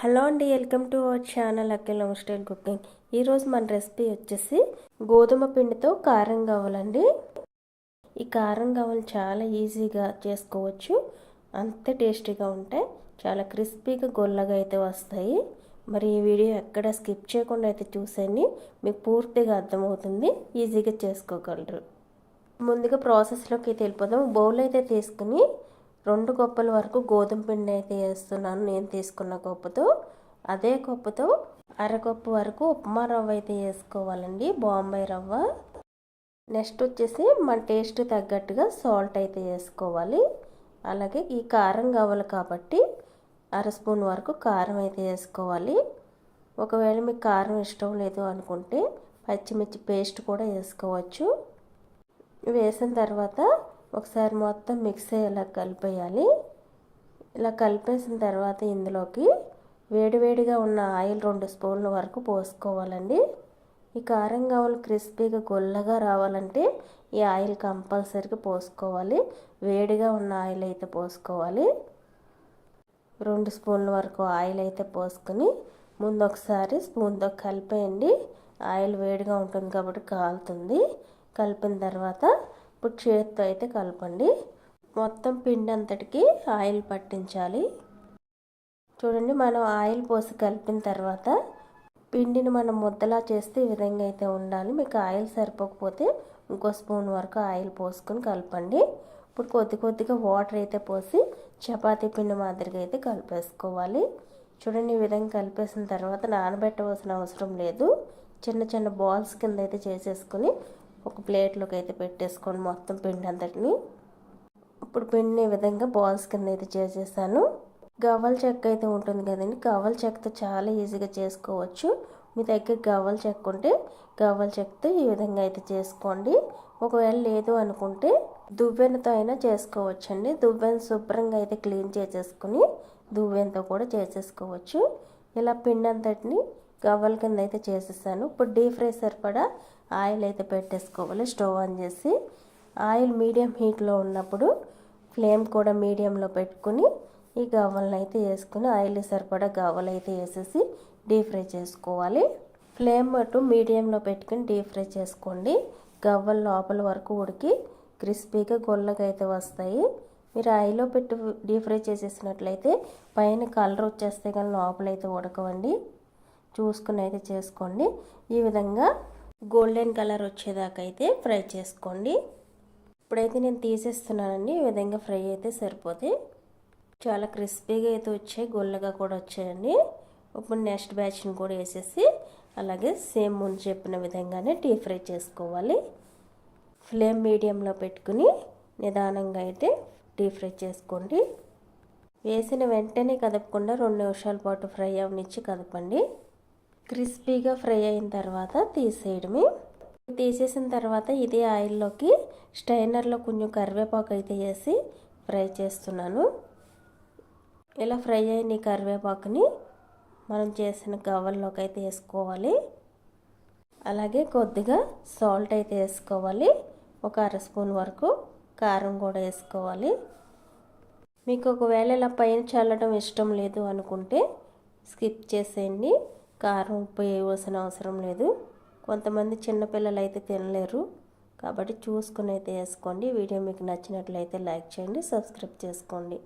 Hello అండి welcome to our channel Akhil long style cooking. ఈరోజు మన రెసిపీ వచ్చేసి గోధుమ పిండితో కారం కావాలండి. ఈ కారం కావాలి చాలా ఈజీగా చేసుకోవచ్చు. అంతే టేస్టీగా ఉంటాయి చాలా క్రిస్పీగా గొల్లగా అయితే వస్తాయి. మరి ఈ వీడియో ఎక్కడ స్కిప్ చేయకుండా అయితే చూసేయండి. మీకు పూర్తిగా అర్థమవుతుంది. ఈజీగా చేసుకోగలరు. ముందుగా ప్రాసెస్లోకి అయితే వెళ్ళిపోదాం. బౌల్ అయితే తీసుకుని రెండు గొప్పల వరకు గోధుమ పిండి అయితే వేస్తున్నాను నేను తీసుకున్న కప్పుతో అదే కప్పుతో అరగొప్పు వరకు ఉప్మా రవ్వ అయితే వేసుకోవాలండి బాంబే రవ్వ. నెక్స్ట్ వచ్చేసి మన టేస్ట్ తగ్గట్టుగా సాల్ట్ అయితే వేసుకోవాలి. అలాగే ఈ కారం కావాలి కాబట్టి అర స్పూన్ వరకు కారం అయితే వేసుకోవాలి. ఒకవేళ మీకు కారం ఇష్టం లేదు అనుకుంటే పచ్చిమిర్చి పేస్ట్ కూడా వేసుకోవచ్చు. వేసిన తర్వాత ఒకసారి మొత్తం మిక్స్ అయ్యేలా కలిపేయాలి. ఇలా కలిపేసిన తర్వాత ఇందులోకి వేడివేడిగా ఉన్న ఆయిల్ రెండు స్పూన్ల వరకు పోసుకోవాలండి. ఈ కారం కావాలి క్రిస్పీగా గొల్లగా రావాలంటే ఈ ఆయిల్ కంపల్సరీగా పోసుకోవాలి. వేడిగా ఉన్న ఆయిల్ అయితే పోసుకోవాలి. రెండు స్పూన్ల వరకు ఆయిల్ అయితే పోసుకొని ముందు ఒకసారి స్పూన్తో కలిపేయండి. ఆయిల్ వేడిగా ఉంటుంది కాబట్టి కాలుతుంది. కలిపిన తర్వాత ఇప్పుడు చేతితో అయితే కలపండి. మొత్తం పిండి అంతటికి ఆయిల్ పట్టించాలి. చూడండి మనం ఆయిల్ పోసి కలిపిన తర్వాత పిండిని మనం ముద్దలా చేస్తే ఈ విధంగా అయితే ఉండాలి. మీకు ఆయిల్ సరిపోకపోతే ఇంకో స్పూన్ వరకు ఆయిల్ పోసుకొని కలపండి. ఇప్పుడు కొద్ది కొద్దిగా వాటర్ అయితే పోసి చపాతీ పిండి మాదిరిగా అయితే కలిపేసుకోవాలి. చూడండి ఈ విధంగా కలిపేసిన తర్వాత నానబెట్టవలసిన అవసరం లేదు. చిన్న చిన్న బాల్స్ కింద అయితే చేసేసుకుని ఒక ప్లేట్లోకి అయితే పెట్టేసుకోండి మొత్తం పిండి అంతటిని ఇప్పుడు పిండిని ఈ విధంగా బాల్స్ కింద అయితే చేసేసాను. గవ్వల చెక్క అయితే ఉంటుంది కదండి గవ్వల చెక్కతో చాలా ఈజీగా చేసుకోవచ్చు. మీ దగ్గర గవ్వల చెక్క ఉంటే గవ్వల చెక్కతో ఈ విధంగా అయితే చేసుకోండి. ఒకవేళ లేదు అనుకుంటే దువ్వెనతో అయినా చేసుకోవచ్చండి. దువ్వెన శుభ్రంగా అయితే క్లీన్ చేసేసుకుని దువ్వెనతో కూడా చేసేసుకోవచ్చు. ఇలా పిండి అంతటిని గవ్వల కింద అయితే చేసేసాను. ఇప్పుడు డీప్ ఫ్రై సరిపడా ఆయిల్ అయితే పెట్టేసుకోవాలి. స్టవ్ ఆన్ చేసి ఆయిల్ మీడియం హీట్లో ఉన్నప్పుడు ఫ్లేమ్ కూడా మీడియంలో పెట్టుకుని ఈ గవ్వలను అయితే వేసుకుని ఆయిల్ సరిపడా గవ్వలు అయితే వేసేసి డీప్ ఫ్రై చేసుకోవాలి. ఫ్లేమ్ అటు మీడియంలో పెట్టుకుని డీప్ ఫ్రై చేసుకోండి. గవ్వలు లోపల వరకు ఉడికి క్రిస్పీగా గొల్లగా అయితే వస్తాయి. మీరు ఆయిల్లో పెట్టి డీప్ ఫ్రై చేసేసినట్లయితే పైన కలర్ వచ్చేస్తే కానీ లోపలైతే ఉడకవండి. చూసుకుని అయితే చేసుకోండి. ఈ విధంగా గోల్డెన్ కలర్ వచ్చేదాకా అయితే ఫ్రై చేసుకోండి. ఇప్పుడైతే నేను తీసేస్తున్నానండి. ఈ విధంగా ఫ్రై అయితే సరిపోతే చాలా క్రిస్పీగా అయితే వచ్చాయి. గొల్లగా కూడా వచ్చాయండి. ఇప్పుడు నెక్స్ట్ బ్యాచ్ని కూడా వేసేసి అలాగే సేమ్ ముందు చెప్పిన విధంగానే టీ ఫ్రై చేసుకోవాలి. ఫ్లేమ్ మీడియంలో పెట్టుకుని నిదానంగా అయితే టీ ఫ్రై చేసుకోండి. వేసిన వెంటనే కదపకుండా రెండు నిమిషాల పాటు ఫ్రై అవనిచ్చి కదపండి. క్రిస్పీగా ఫ్రై అయిన తర్వాత తీసేయడమే. తీసేసిన తర్వాత ఇదే ఆయిల్లోకి స్టైనర్లో కొంచెం కరివేపాకు అయితే వేసి ఫ్రై చేస్తున్నాను. ఇలా ఫ్రై అయిన కరివేపాకుని మనం చేసిన గవ్వల్లోకి అయితే వేసుకోవాలి. అలాగే కొద్దిగా సాల్ట్ అయితే వేసుకోవాలి. ఒక అర స్పూన్ వరకు కారం కూడా వేసుకోవాలి. మీకు ఒకవేళ ఇలా పైన చల్లడం ఇష్టం లేదు అనుకుంటే స్కిప్ చేసేయండి. కారం ఉప్పు వేయవలసిన అవసరం లేదు. కొంతమంది చిన్నపిల్లలు అయితే తినలేరు. కాబట్టి చూసుకుని అయితే వేసుకోండి. వీడియో మీకు నచ్చినట్లయితే లైక్ చేయండి సబ్స్క్రైబ్ చేసుకోండి.